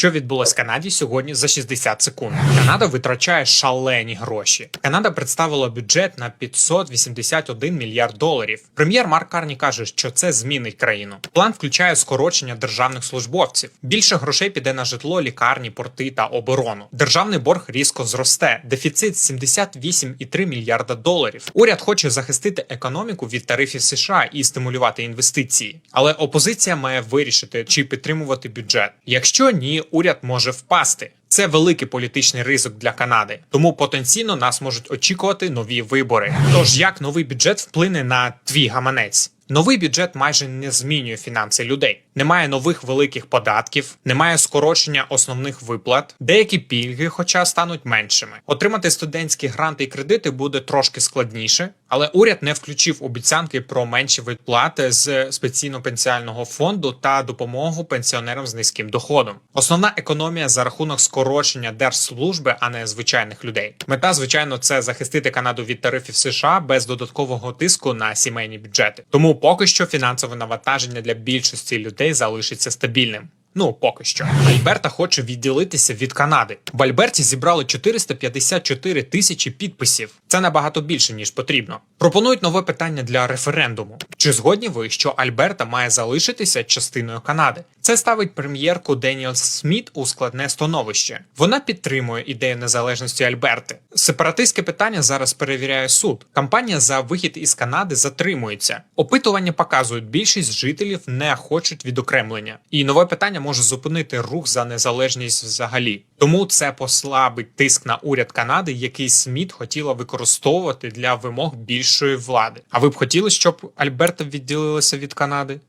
Що відбулось в Канаді сьогодні за 60 секунд? Канада витрачає шалені гроші. Канада представила бюджет на 581 мільярд доларів. Прем'єр Марк Карні каже, що це змінить країну. План включає скорочення державних службовців. Більше грошей піде на житло, лікарні, порти та оборону. Державний борг різко зросте. Дефіцит 78,3 мільярда доларів. Уряд хоче захистити економіку від тарифів США і стимулювати інвестиції. Але опозиція має вирішити, чи підтримувати бюджет. Якщо ні, уряд може впасти. Це великий політичний ризик для Канади, тому потенційно нас можуть очікувати нові вибори. Тож як новий бюджет вплине на твій гаманець? Новий бюджет майже не змінює фінанси людей. Немає нових великих податків, немає скорочення основних виплат, деякі пільги, хоча стануть меншими. Отримати студентські гранти і кредити буде трошки складніше, але уряд не включив обіцянки про менші виплати з спеційно-пенсіального фонду та допомогу пенсіонерам з низьким доходом. Основна економія за рахунок скорочення держслужби, а не звичайних людей. Мета, звичайно, це захистити Канаду від тарифів США без додаткового тиску на сімейні бюджети. Тому поки що фінансове навантаження для більшості людей залишиться стабільним. Ну, поки що. Альберта хоче відділитися від Канади. В Альберті зібрали 454 тисячі підписів. Це набагато більше ніж потрібно. Пропонують нове питання для референдуму. Чи згодні ви, що Альберта має залишитися частиною Канади? Це ставить прем'єрку Деніел Сміт у складне становище. Вона підтримує ідею незалежності Альберти. Сепаратистське питання зараз перевіряє суд. Кампанія за вихід із Канади затримується. Опитування показують, більшість жителів не хочуть відокремлення, і нове питання може зупинити рух за незалежність взагалі. Тому це послабить тиск на уряд Канади, який Сміт хотіла використовувати для вимог більшої влади. А ви б хотіли, щоб Альберта відділилася від Канади?